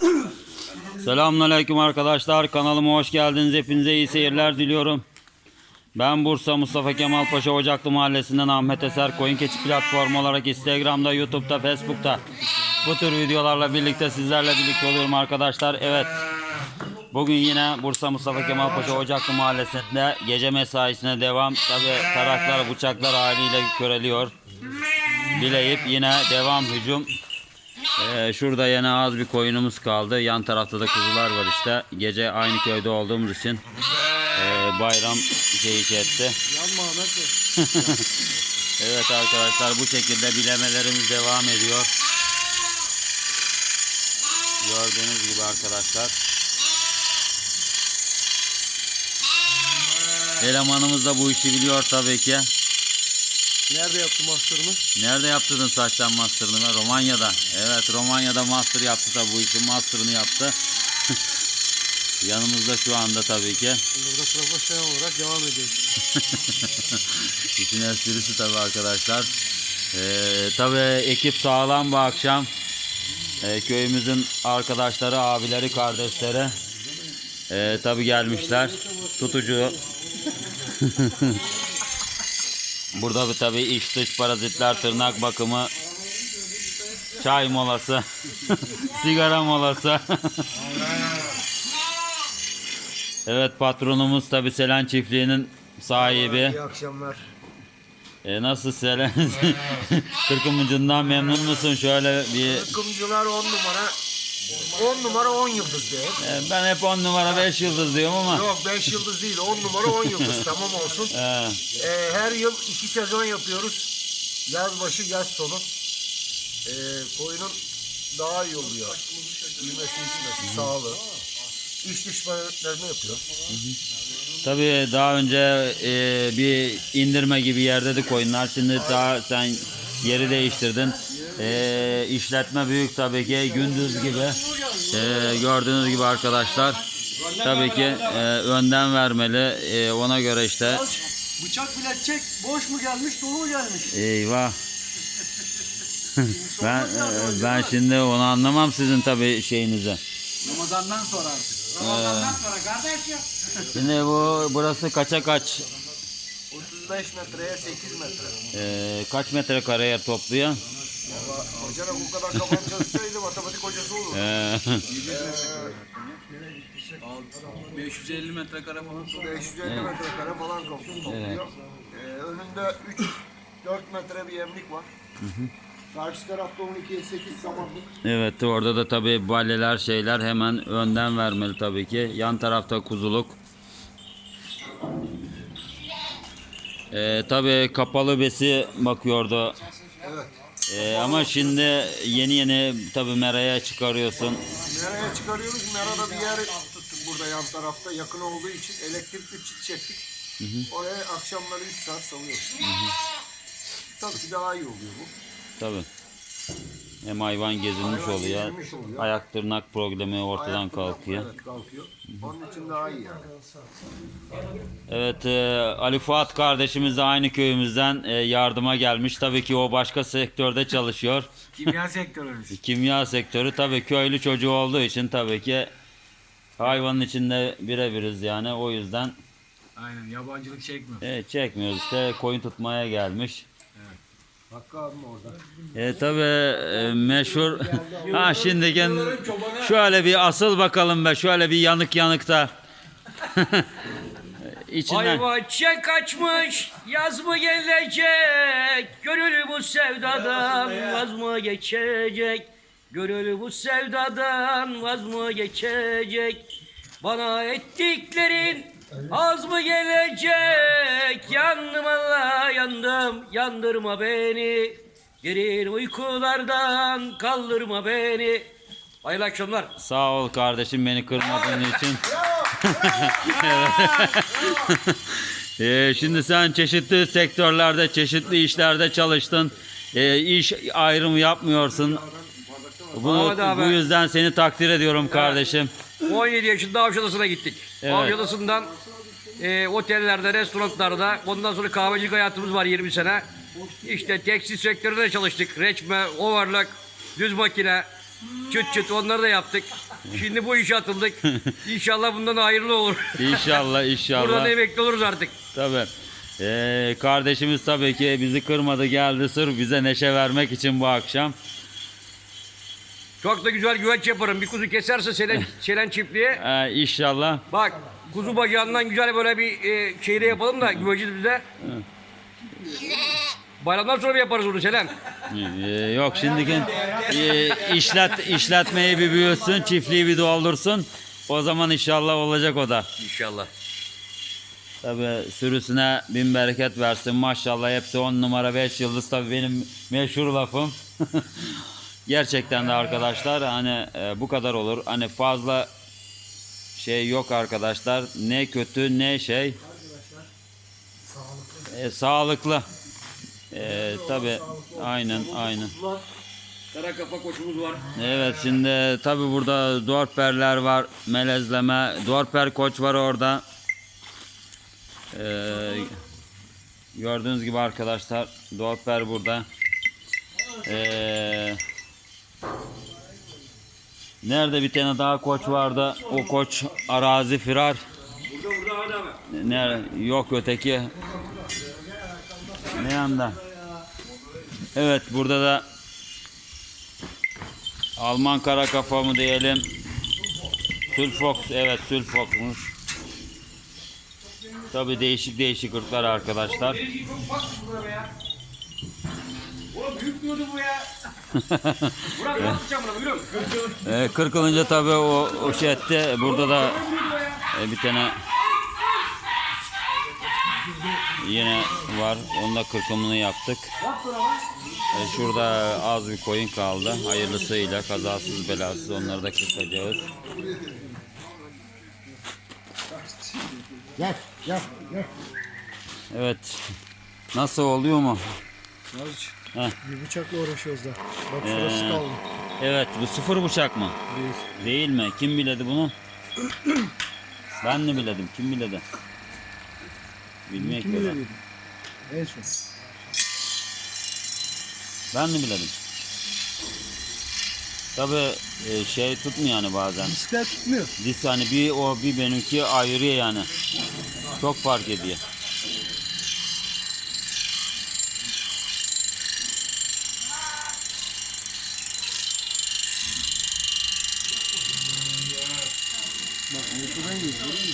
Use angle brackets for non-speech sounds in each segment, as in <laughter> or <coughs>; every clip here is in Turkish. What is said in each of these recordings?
<coughs> Selamünaleyküm arkadaşlar. Kanalıma hoş geldiniz. Hepinize iyi seyirler diliyorum. Ben Bursa Mustafa Kemal Paşa Ocaklı Mahallesi'nden Ahmet Eser Koyun Keçi platformu olarak Instagram'da, YouTube'da, Facebook'ta bu tür videolarla birlikte sizlerle birlikte oluyorum arkadaşlar. Evet. Bugün yine Bursa Mustafa Kemal Paşa Ocaklı Mahallesi'nde gece mesaisine devam. Tabi taraklar, bıçaklar haliyle köreliyor. Bileyip yine devam hücum. Ee, şurada yine az bir koyunumuz kaldı. Yan tarafta da kuzular var işte. Gece aynı köyde olduğumuz için e, bayram şeyi etti. <laughs> evet arkadaşlar bu şekilde bilemelerimiz devam ediyor. Gördüğünüz gibi arkadaşlar. Elemanımız da bu işi biliyor tabii ki. Nerede yaptı master'ını? Nerede yaptırdın saçtan master'ını? Romanya'da. Evet Romanya'da master yaptı tabi bu işin master'ını yaptı. <laughs> Yanımızda şu anda tabii ki. Burada profesyonel olarak devam ediyoruz. <laughs> İşin esprisi tabi arkadaşlar. Ee, tabi ekip sağlam bu akşam. Ee, köyümüzün arkadaşları, abileri, kardeşleri. Ee, tabi gelmişler. Tutucu. <laughs> Burada bir tabi iç dış parazitler, tırnak bakımı, çay molası, <laughs> sigara molası. <laughs> evet patronumuz tabi Selen çiftliğinin sahibi. İyi akşamlar. E nasıl Selen? <laughs> Kırkımıcından memnun musun? Şöyle bir Takımcılar 10 numara. 10 numara 10 yıldız diye. e, ben hep 10 numara 5 yıldız diyorum ama Yok 5 yıldız değil 10 numara 10 yıldız <laughs> tamam olsun. e, Ee, her yıl 2 sezon yapıyoruz. Yaz başı yaz sonu. Ee, koyunun daha iyi oluyor. Büyümesi içmesi sağlığı. İç dış parazitlerini yapıyor. tabii daha önce e, bir indirme gibi yerdeydi koyunlar. Şimdi daha sen yeri değiştirdin. E, işletme büyük tabii ki gündüz gibi. E, gördüğünüz gibi arkadaşlar. Tabii ki e, önden vermeli. E, ona göre işte Bıçak bile çek. Boş mu gelmiş dolu mu gelmiş? Eyvah. <laughs> ben e, ben şimdi onu anlamam sizin tabii şeyinize. Ramazandan sonra artık. Ramazandan sonra kardeşim. Şimdi bu burası kaça kaç? 35 metreye 8 metre. E, kaç metrekare yer topluyor? Valla hocana bu kadar kafam çalışsaydı matematik hocası olur. E, 550 metrekare falan. 550 metrekare falan topluyor. Ee, önünde 3 4 metre bir yemlik var. Karşı tarafta 12'ye 8 samanlık. evet orada da tabii balleler şeyler hemen önden vermeli tabii ki. Yan tarafta kuzuluk. E, tabii kapalı besi bakıyordu. Evet. E, ama şimdi yeni yeni tabii meraya çıkarıyorsun. Nereye çıkarıyoruz? Merada bir yer tuttuk burada yan tarafta. Yakın olduğu için elektrikli çit çektik. Oraya akşamları 3 saat salıyoruz. Tabii ki daha iyi oluyor bu. Tabii. Hem hayvan gezilmiş Hayvan oluyor. oluyor. Ayak tırnak problemi ortadan Ayak- kalkıyor. Evet kalkıyor. Onun için daha iyi yani. Evet e, Ali Fuat kardeşimiz de aynı köyümüzden e, yardıma gelmiş. Tabii ki o başka sektörde çalışıyor. <laughs> Kimya sektörümüz. <laughs> Kimya sektörü tabii köylü çocuğu olduğu için tabii ki hayvanın içinde birebiriz yani o yüzden Aynen yabancılık çekmiyor. e, çekmiyoruz işte koyun tutmaya gelmiş. Hakkı abim orada. E tabi meşhur. <laughs> Ha şimdi gel şöyle bir asıl bakalım be şöyle bir yanık yanıkta. <laughs> İçinden. Ayva çiçek açmış, yaz mı gelecek? Gönül bu sevdadan vaz mı geçecek? Gönül bu sevdadan vaz mı geçecek? Bana ettiklerin az mı gelecek? Yandım Allah yandım, yandırma beni. Derin uykulardan kaldırma beni. Hayırlı akşamlar. Sağ ol kardeşim beni kırmadığın için. <laughs> Ee, şimdi sen çeşitli sektörlerde, çeşitli işlerde çalıştın. Ee, iş ayrımı yapmıyorsun. Bunu, bu yüzden seni takdir ediyorum kardeşim. 17 yaşında Avşadası'na gittik. Evet. Avşadası'ndan e, otellerde, restoranlarda, ondan sonra kahvecilik hayatımız var 20 sene. İşte tekstil sektöründe çalıştık. Reçme, overlock, düz makine, Çıt çıt onları da yaptık. Şimdi bu işe atıldık. <laughs> İnşallah bundan hayırlı olur. İnşallah inşallah. Buradan emekli oluruz artık. Tabii. Ee, kardeşimiz tabii ki bizi kırmadı geldi sırf bize neşe vermek için bu akşam. Çok da güzel güveç yaparım. Bir kuzu keserse Selen, <laughs> Selen çiftliğe. Ee, inşallah. Bak kuzu bacağından güzel böyle bir e, şeyde yapalım da güveci bize. <laughs> Bayramdan sonra bir yaparız onu Selen. Ee, yok şimdiki e, işlet işletmeyi bir büyütsün, çiftliği bir doldursun. O zaman inşallah olacak o da. İnşallah. Tabii sürüsüne bin bereket versin. Maşallah hepsi 10 numara 5 yıldız tabii benim meşhur lafım. <laughs> Gerçekten de arkadaşlar hani e, bu kadar olur. Hani fazla şey yok arkadaşlar. Ne kötü ne şey. E, sağlıklı. E, tabii aynen aynen. Kara kafa koçumuz var. Evet şimdi tabi burada dorperler var melezleme dorper koç var orada Ee, gördüğünüz gibi arkadaşlar dorper burada Ee, nerede bir tane daha koç vardı o koç arazi firar Burada burada abi. Nerede? Yok öteki. Ne yanda? Evet burada da Alman kara kafa mı diyelim? Sülfox. Evet Sülfox'muş. Tabi değişik değişik ırklar arkadaşlar. Diyordu bu ya. <laughs> Burak ne yapacağım buna buyurun. Ee, kırkılınca tabi o, o şey etti. Burada da e, bir tane yine var. Onu da kırkımını yaptık. E, şurada az bir koyun kaldı. Hayırlısıyla kazasız belasız onları da kırpacağız. Gel gel gel. Evet. Nasıl oluyor mu? Bir bıçakla uğraşıyoruz da. Bak şurası kaldı. Evet bu sıfır bıçak mı? Değil. Değil mi? Kim biledi bunu? Ben de biledim. Kim biledi? Bilmiyorum Kim? En son. Ben de biledim. Tabi şey tutmuyor yani bazen. Diskler tutmuyor. Dis hani bir o bir benimki ayırıyor yani. Çok fark ediyor.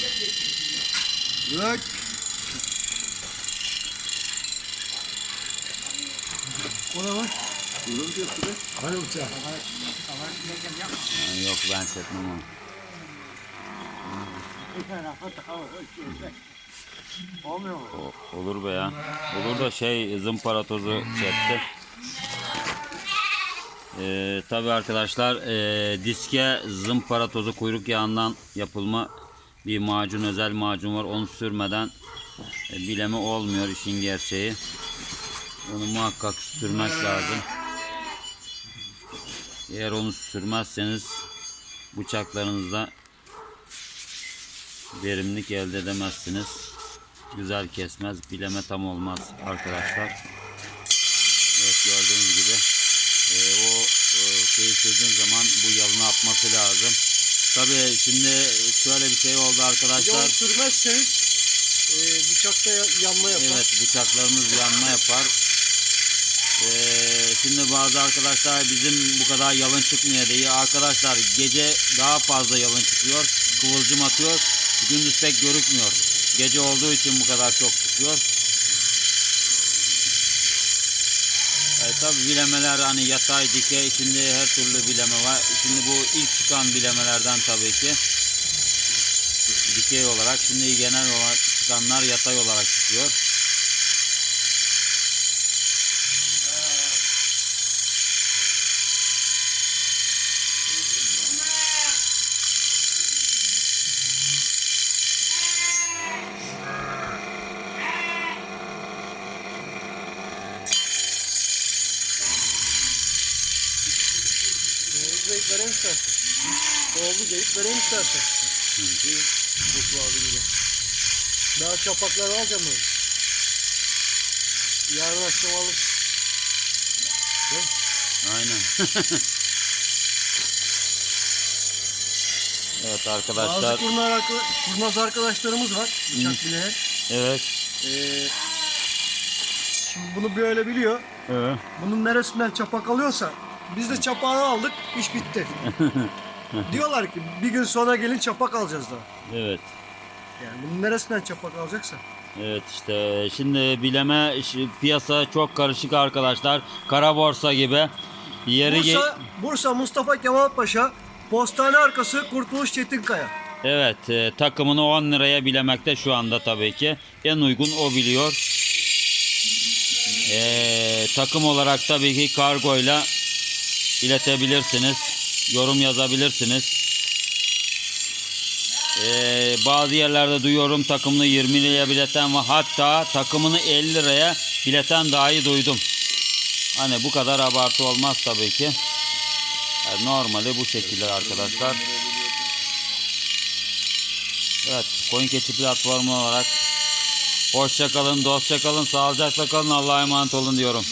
Yiyor. görüyor musun? Bırak. Ona bak. Hani uçağı? Yani yok ben çekmem onu. Olmuyor mu? O- olur be ya. Olur da şey zımpara tozu çekti. Ee, Tabi arkadaşlar ee, diske zımpara tozu kuyruk yağından yapılma bir macun özel macun var. Onu sürmeden e, bileme olmuyor işin gerçeği. Onu muhakkak sürmek lazım. Eğer onu sürmezseniz bıçaklarınızda verimlilik elde edemezsiniz. Güzel kesmez, bileme tam olmaz arkadaşlar. Evet gördüğünüz gibi e, o e, şeyi sürdüğün zaman bu yalını atması lazım. Tabii şimdi şöyle bir şey oldu arkadaşlar. sürmezseniz e, bıçakta ya- yanma yapar. Evet bıçaklarımız yanma yapar. Ee, şimdi bazı arkadaşlar bizim bu kadar yalın çıkmıyor diye arkadaşlar gece daha fazla yalın çıkıyor. Kıvılcım atıyor. Gündüz pek görükmüyor. Gece olduğu için bu kadar çok çıkıyor. E, bilemeler hani yatay dikey şimdi her türlü bileme var. Şimdi bu ilk çıkan bilemelerden tabii ki. Dikey olarak şimdi genel olarak çıkanlar yatay olarak çıkıyor. Vereyim istersen. Bir buzlu gibi. Daha çapaklar alacağım mı? Yarın akşam alır. Aynen. <laughs> Evet Bazı arkadaşlar. kurnaz, arka- kurnaz arkadaşlarımız var. Bıçak bileğe. Evet. Ee, şimdi bunu böyle biliyor. Evet. Bunun neresinden çapak alıyorsa biz de çapağını aldık. iş bitti. <laughs> Diyorlar ki bir gün sonra gelin çapak alacağız daha. Evet. Yani bunun neresinden çapak alacaksa. Evet işte şimdi bileme piyasa çok karışık arkadaşlar. Kara borsa gibi. Yeri Bursa, Bursa Mustafa Kemal Paşa Postane arkası Kurtuluş Çetinkaya. Evet e, takımını 10 liraya bilemekte şu anda tabii ki. En uygun o biliyor. E, takım olarak tabii ki kargoyla iletebilirsiniz. Yorum yazabilirsiniz. E, bazı yerlerde duyuyorum takımını 20 liraya bileten var. Hatta takımını 50 liraya bileten dahi duydum. Hani bu kadar abartı olmaz tabii ki. Yani normali bu şekilde arkadaşlar. Evet, Koyun Keçi platformu olarak hoşça kalın, dostça kalın, sağlıcakla kalın, Allah'a emanet olun diyorum.